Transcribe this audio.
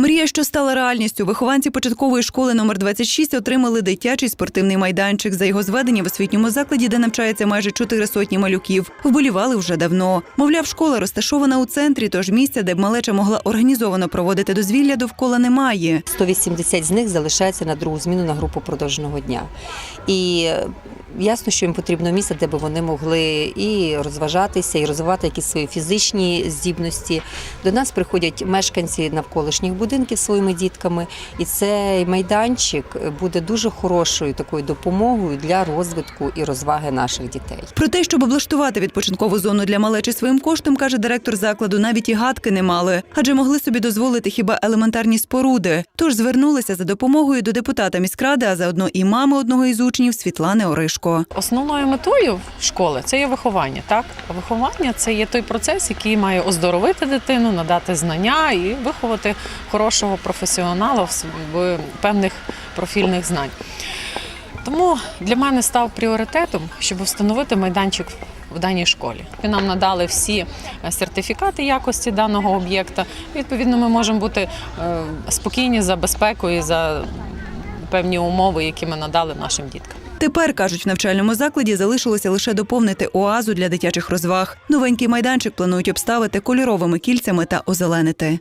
Мрія, що стала реальністю. Вихованці початкової школи номер 26 отримали дитячий спортивний майданчик. За його зведення в освітньому закладі, де навчається майже чотири сотні малюків, вболівали вже давно. Мовляв, школа розташована у центрі, тож місця, де б малеча могла організовано проводити дозвілля, довкола немає. 180 з них залишається на другу зміну на групу продовженого дня. І е, ясно, що їм потрібно місце, де б вони могли і розважатися, і розвивати якісь свої фізичні здібності. До нас приходять мешканці навколишніх будинків зі своїми дітками, і цей майданчик буде дуже хорошою такою допомогою для розвитку і розваги наших дітей. Про те, щоб облаштувати відпочинкову зону для малечі своїм коштом, каже директор закладу, навіть і гадки не мали, адже могли собі дозволити хіба елементарні споруди. Тож звернулися за допомогою до депутата міськради, а заодно і мами одного із учнів Світлани Оришко. Основною метою школи це є виховання. Так, виховання це є той процес, який має оздоровити дитину, надати знання і виховати хорошого професіонала в певних профільних знань. Тому для мене став пріоритетом, щоб встановити майданчик в даній школі. Нам надали всі е, сертифікати якості даного об'єкта. Відповідно, ми можемо бути е, спокійні за безпеку і за певні умови, які ми надали нашим діткам. Тепер кажуть, в навчальному закладі залишилося лише доповнити оазу для дитячих розваг. Новенький майданчик планують обставити кольоровими кільцями та озеленити.